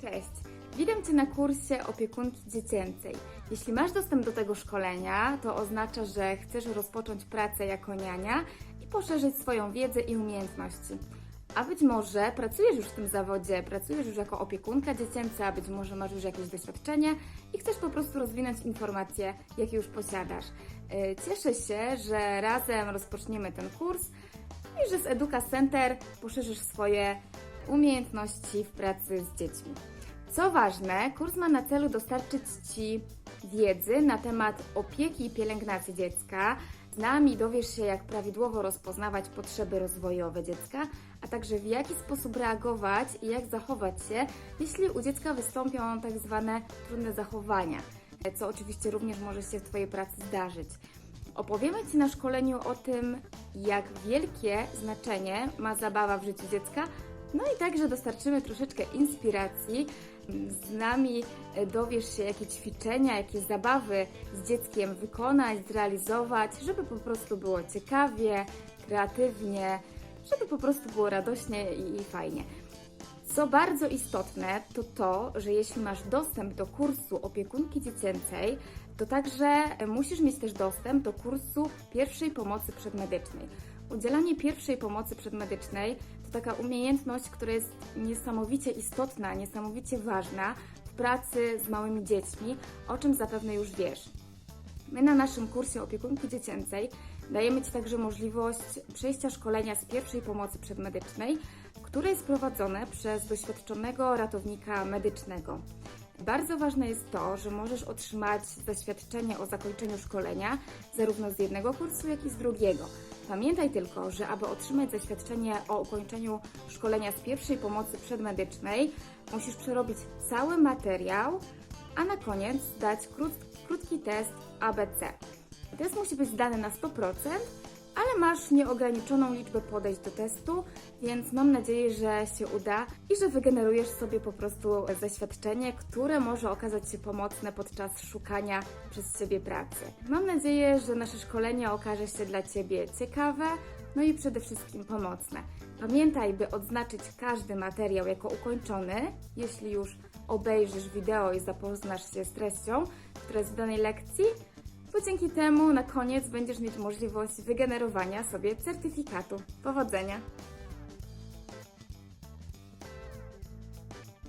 Cześć! Witam Cię na kursie opiekunki dziecięcej. Jeśli masz dostęp do tego szkolenia, to oznacza, że chcesz rozpocząć pracę jako niania i poszerzyć swoją wiedzę i umiejętności. A być może pracujesz już w tym zawodzie, pracujesz już jako opiekunka dziecięca, a być może masz już jakieś doświadczenie i chcesz po prostu rozwinąć informacje, jakie już posiadasz. Yy, Cieszę się, że razem rozpoczniemy ten kurs i że z Educa Center poszerzysz swoje umiejętności w pracy z dziećmi. Co ważne, kurs ma na celu dostarczyć Ci wiedzy na temat opieki i pielęgnacji dziecka. Z nami dowiesz się, jak prawidłowo rozpoznawać potrzeby rozwojowe dziecka, a także w jaki sposób reagować i jak zachować się, jeśli u dziecka wystąpią tak zwane trudne zachowania, co oczywiście również może się w Twojej pracy zdarzyć. Opowiemy Ci na szkoleniu o tym, jak wielkie znaczenie ma zabawa w życiu dziecka, no i także dostarczymy troszeczkę inspiracji. Z nami e, dowiesz się, jakie ćwiczenia, jakie zabawy z dzieckiem wykonać, zrealizować, żeby po prostu było ciekawie, kreatywnie, żeby po prostu było radośnie i, i fajnie. Co bardzo istotne, to to, że jeśli masz dostęp do kursu opiekunki dziecięcej, to także musisz mieć też dostęp do kursu pierwszej pomocy przedmedycznej. Udzielanie pierwszej pomocy przedmedycznej to taka umiejętność, która jest niesamowicie istotna, niesamowicie ważna w pracy z małymi dziećmi, o czym zapewne już wiesz. My na naszym kursie opiekunki dziecięcej dajemy Ci także możliwość przejścia szkolenia z pierwszej pomocy przedmedycznej, które jest prowadzone przez doświadczonego ratownika medycznego. Bardzo ważne jest to, że możesz otrzymać zaświadczenie o zakończeniu szkolenia zarówno z jednego kursu, jak i z drugiego. Pamiętaj tylko, że aby otrzymać zaświadczenie o ukończeniu szkolenia z pierwszej pomocy przedmedycznej, musisz przerobić cały materiał, a na koniec zdać krót, krótki test ABC. Test musi być zdany na 100%, ale masz nieograniczoną liczbę podejść do testu, więc mam nadzieję, że się uda i że wygenerujesz sobie po prostu zaświadczenie, które może okazać się pomocne podczas szukania przez Ciebie pracy. Mam nadzieję, że nasze szkolenie okaże się dla Ciebie ciekawe, no i przede wszystkim pomocne. Pamiętaj, by odznaczyć każdy materiał jako ukończony, jeśli już obejrzysz wideo i zapoznasz się z treścią, która jest w danej lekcji, bo dzięki temu na koniec będziesz mieć możliwość wygenerowania sobie certyfikatu. Powodzenia!